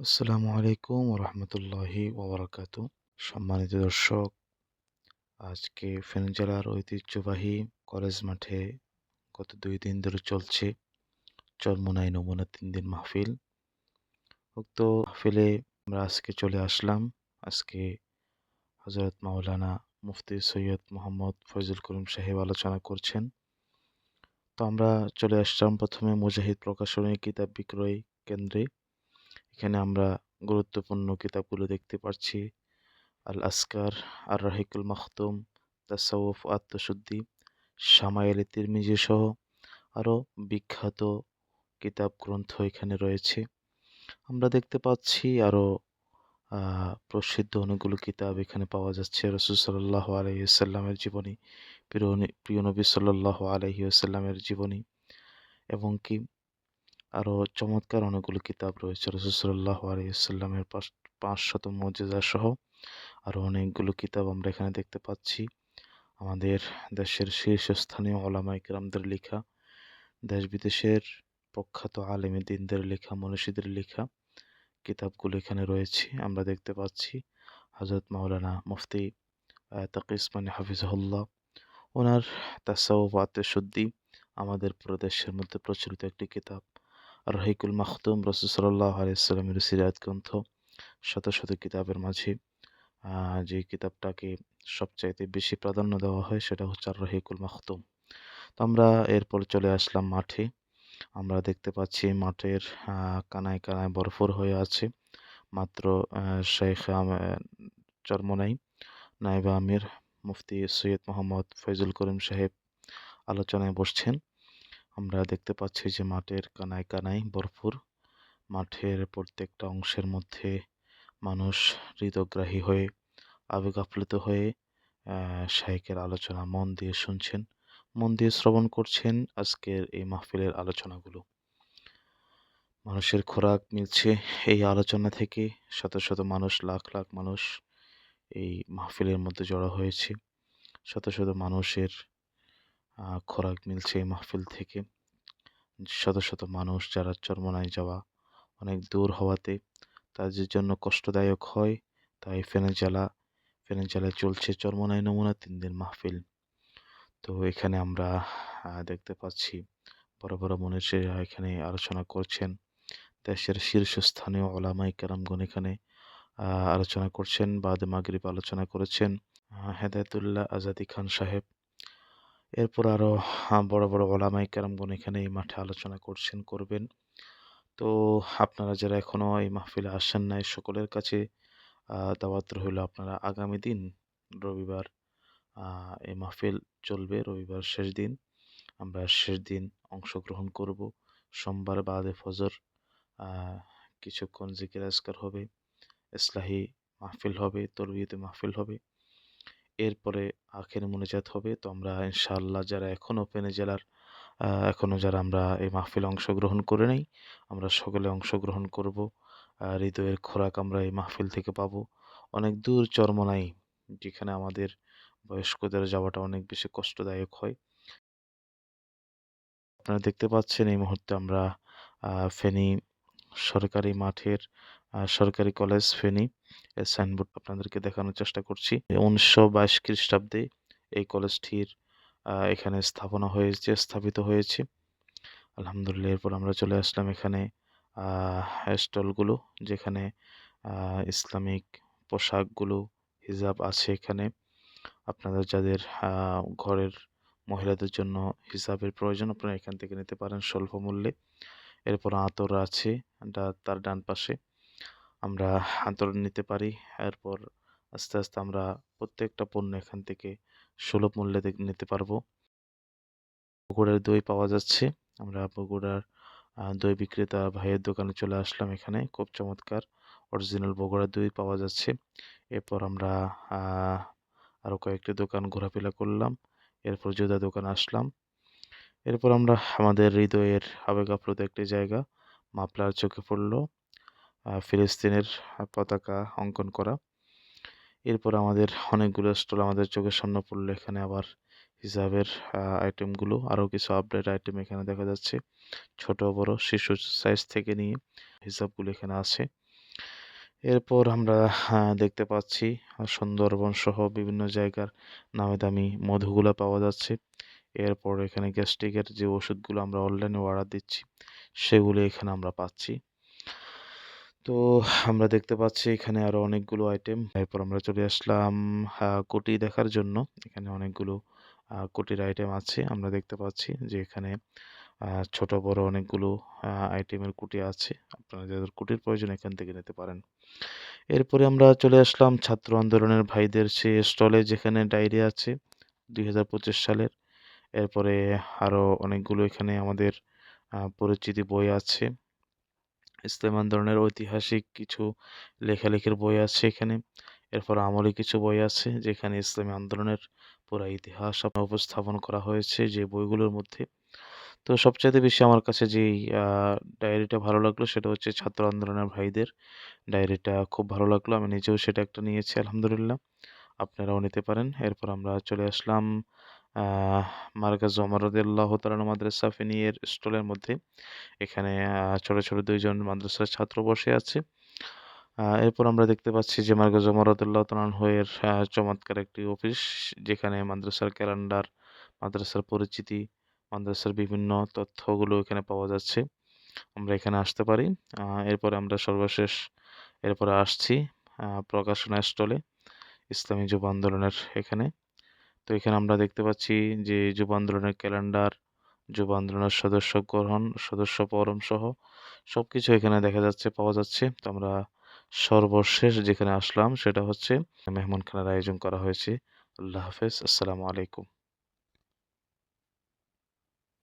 আসসালামু আলাইকুম রহমতুল্লাহি ওবরাকাত। সম্মানিত দর্শক, আজকে ফেনী জেলার ঐতিহ্যবাহী কলেজ মাঠে গত দুই দিন ধরে চলছে চরমোনাই নমুনা তিন দিন মাহফিল। উক্ত মাহফিলে আমরা আজকে চলে আসলাম। আজকে হজরত মাওলানা মুফতি সৈয়দ মোহাম্মদ ফয়জুল করিম সাহেব আলোচনা করছেন। তো আমরা চলে আসলাম প্রথমে মুজাহিদ প্রকাশনী কিতাব বিক্রয় কেন্দ্রে। এখানে আমরা গুরুত্বপূর্ণ কিতাবগুলো দেখতে পাচ্ছি আল আসকার আর রাহিকুল মাহতুম তাসাউফ আত্মশুদ্ধি সামাইল তিরমিজি সহ আরও বিখ্যাত কিতাব গ্রন্থ এখানে রয়েছে। আমরা দেখতে পাচ্ছি আরও প্রসিদ্ধ অনেকগুলো কিতাব এখানে পাওয়া যাচ্ছে। রসুল সাল্লাহ আলহিসাল্লামের জীবনী, প্রিয় প্রিয় নবী সাল্লাহ আলহিউসাল্লামের জীবনী এবং কি আরও চমৎকার অনেকগুলো কিতাব রয়েছে আলিয়াল্লামের পাঁচ শত মজেজা সহ। আরও অনেকগুলো কিতাব আমরা এখানে দেখতে পাচ্ছি। আমাদের দেশের শীর্ষস্থানীয় ওলামা ইকরামদের লেখা, দেশ বিদেশের প্রখ্যাত আলেমী দিনদের লেখা, মনীষীদের লেখা কিতাবগুলো এখানে রয়েছে, আমরা দেখতে পাচ্ছি। হজরত মাওলানা মুফতি তাকিসমানি হাফিজহুল্লাহ। ওনার তাসাউফ আত্মশুদ্ধি আমাদের প্রদেশের মধ্যে প্রচলিত একটি কিতাব। রহিকুল মাহতুম রসুসল্লাহ আলাইসাল্লামের সিরাত গ্রন্থ, শত শত কিতাবের মাঝে। যে কিতাবটাকে সবচাইতে বেশি প্রাধান্য দেওয়া হয় সেটা হচ্ছে আর রহিকুল মাহতুম তো আমরা এরপর চলে আসলাম মাঠে। আমরা দেখতে পাচ্ছি মাঠের কানায় কানায় বরফর হয়ে আছে। মাত্র শেখ চরমনাই নাইবা আমির, মুফতি সৈয়দ মোহাম্মদ ফৈজুল করিম সাহেব আলোচনায় বসছেন। আমরা দেখতে পাচ্ছি যে মাঠের কানায় কানায় ভরপুর। মাঠের প্রত্যেকটা অংশের মধ্যে মানুষ হৃদগ্রাহী হয়ে আবেগ আপ্লুত হয়ে শাইকের আলোচনা মন দিয়ে শুনছেন, মন দিয়ে শ্রবণ করছেন আজকের এই মাহফিলের আলোচনাগুলো। মানুষের খোরাক মিলছে এই আলোচনা থেকে, শত শত মানুষ, লাখ লাখ মানুষ এই মাহফিলের মধ্যে জড়ো হয়েছে। শত শত মানুষের খোরাক মিলছে এই মাহফিল থেকে। শত শত মানুষ যারা চরমনায় যাওয়া অনেক দূর হওয়াতে তাদের জন্য কষ্টদায়ক হয়। তাই ফেনে জেলা ফেনে জেলায় চলছে চরমনাই নমুনা তিন দিন মাহফিল। তো এখানে আমরা দেখতে পাচ্ছি বড় বড় মনীষীরা এখানে আলোচনা করছেন। দেশের শীর্ষস্থানীয় ওলামাই কেরামগণ এখানে আলোচনা করছেন, বাদ মাগরিব আলোচনা করেছেন। হেদায়তুল্লাহ আজাদি খান সাহেব এরপর আরও বড় বড় ওলামাই কেরামগণ এখানে এই মাঠে আলোচনা করছেন, করবেন। তো আপনারা যারা এখনও এই মাহফিলে আসেন নাই, সকলের কাছে দাওয়াত রইল আপনারা আগামী দিন, রবিবার এই মাহফিল চলবে, রবিবার শেষ দিন। আমরা শেষ দিন অংশগ্রহণ করব। সোমবার বাদে ফজর কিছুক্ষণ জিকির আজকার হবে, ইসলাহি মাহফিল হবে, তরবিয়তে মাহফিল হবে। এরপরে আখের মোনাজাত হবে। তো আমরা ইনশাআল্লাহ যারা এখনও ফেনী জেলার এখনও যারা আমরা এই মাহফিলে অংশগ্রহণ করে নেই, আমরা সকলে অংশগ্রহণ করব। হৃদয়ের খোরাক আমরা এই মাহফিল থেকে পাব। অনেক দূর চরমনাই, যেখানে আমাদের বয়স্কদের যাওয়াটা অনেক বেশি কষ্টদায়ক হয়। আপনারা দেখতে পাচ্ছেন এই মুহূর্তে আমরা ফেনী সরকারি মাঠের সরকারি কলেজ ফেনী এর সাইনবোর্ড আপনাদেরকে দেখানোর চেষ্টা করছি। উনিশশো বাইশ খ্রিস্টাব্দে এই কলেজটির এখানে স্থাপনা হয়েছে, স্থাপিত হয়েছে। আলহামদুলিল্লাহ, এরপর আমরা চলে আসলাম এখানে স্টলগুলো যেখানে ইসলামিক পোশাকগুলো, হিজাব আছে এখানে। আপনাদের যাদের ঘরের মহিলাদের জন্য হিসাবের প্রয়োজন, আপনারা এখান থেকে নিতে পারেন স্বল্প মূল্যে। এরপর আতর আছে তার ডান পাশে। আমরা আতর নিতে পারি। এরপর আস্তে আস্তে আমরা প্রত্যেকটা পণ্য এখান থেকে সুলভ মূল্যে নিতে পারব। বগুড়ার দই পাওয়া যাচ্ছে। আমরা বগুড়ার দই বিক্রেতা ভাইয়ের দোকানে চলে আসলাম এখানে। খুব চমৎকার, অরিজিনাল বগুড়ার দই পাওয়া যাচ্ছে। এরপর আমরা আরও কয়েকটি দোকান ঘোরাফেরা করলাম। এরপর জুদা দোকানে আসলাম। এরপর আমরা আমাদের হৃদয়ের আবেগ আপ্লুত একটি জায়গা মাপলার চোখে পড়ল। ফিলিস্তিনের পতাকা অঙ্কন করা। এরপর আমাদের অনেকগুলো স্টল আমাদের চোখের সামনে পড়ল। এখানে আবার হিসাবের আইটেমগুলো আরও কিছু আপডেট আইটেম এখানে দেখা যাচ্ছে। ছোট, বড়, শিশু সাইজ থেকে নিয়ে হিসাবগুলো এখানে আছে। এরপর আমরা দেখতে পাচ্ছি সুন্দরবন সহ বিভিন্ন জায়গার নামি দামি মধুগুলো পাওয়া যাচ্ছে। এরপর এখানে গ্যাস্ট্রিকের যে ওষুধগুলো আমরা অনলাইনে অর্ডার দিচ্ছি, সেগুলো এখানে আমরা পাচ্ছি। তো আমরা দেখতে পাচ্ছি এখানে আরও অনেকগুলো আইটেম এরপর আমরা চলে আসলাম কোটি দেখার জন্য। এখানে অনেকগুলো কোটির আইটেম আছে। আমরা দেখতে পাচ্ছি যে এখানে ছোট, বড় অনেকগুলো আইটেমের কুটি আছে। আপনারা যাদের কুটির প্রয়োজন এখান থেকে নিতে পারেন। এরপরে আমরা চলে আসলাম ছাত্র আন্দোলনের ভাইদের সে স্টলে যেখানে ডায়েরি আছে, দুই হাজার পঁচিশ সালের। এরপরে আরও অনেকগুলো এখানে আমাদের পরিচিতি বই আছে। ইসলাম আন্দোলনের ঐতিহাসিক কিছু লেখালেখির বই আছে এখানে। এরপর আমলি কিছু বই আছে যেখানে ইসলামী আন্দোলনের পুরো ইতিহাস উপস্থাপন করা হয়েছে যে বইগুলোর মধ্যে। তো সবচাইতে বেশি আমার কাছে যেই ডায়েরিটা ভালো লাগল সেটা হচ্ছে ছাত্র আন্দোলনের ভাইদের ডায়েরিটা খুব ভালো লাগল। আমি নিজেও সেটা একটা নিয়েছি, আলহামদুলিল্লাহ। আপনারাও নিতে পারেন। এরপর আমরা চলে আসলাম মার্কাজ ওমরদুল্লাহ তালান মাদ্রাসা ফেনিয়ের স্টলের মধ্যে। এখানে ছোট ছোট দুইজন মাদ্রাসার ছাত্র বসে আছে। এরপর আমরা দেখতে পাচ্ছি যে মার্কাজ ওমরদুল্লাহ তালান হয়ের চমৎকার একটি অফিস, যেখানে মাদ্রাসার ক্যালেন্ডার, মাদ্রাসার পরিচিতি, মাদ্রাসার বিভিন্ন তথ্যগুলো এখানে পাওয়া যাচ্ছে। আমরা এখানে আসতে পারি। এরপরে আমরা সর্বশেষ এরপরে আসছি প্রকাশনা স্টলে, ইসলামী যুব আন্দোলনের এখানে। তো এখানে আমরা দেখতে পাচ্ছি যে যুব আন্দোলনের ক্যালেন্ডার, যুব আন্দোলনের সদস্য গ্রহণ, সদস্য পরম সহ সব কিছু এখানে দেখা যাচ্ছে, পাওয়া যাচ্ছে। তো আমরা সর্বশেষ যেখানে আসলাম সেটা হচ্ছে মেহমান খানার আয়োজন করা হয়েছে। আল্লাহ হাফেজ। আসসালামু আলাইকুম।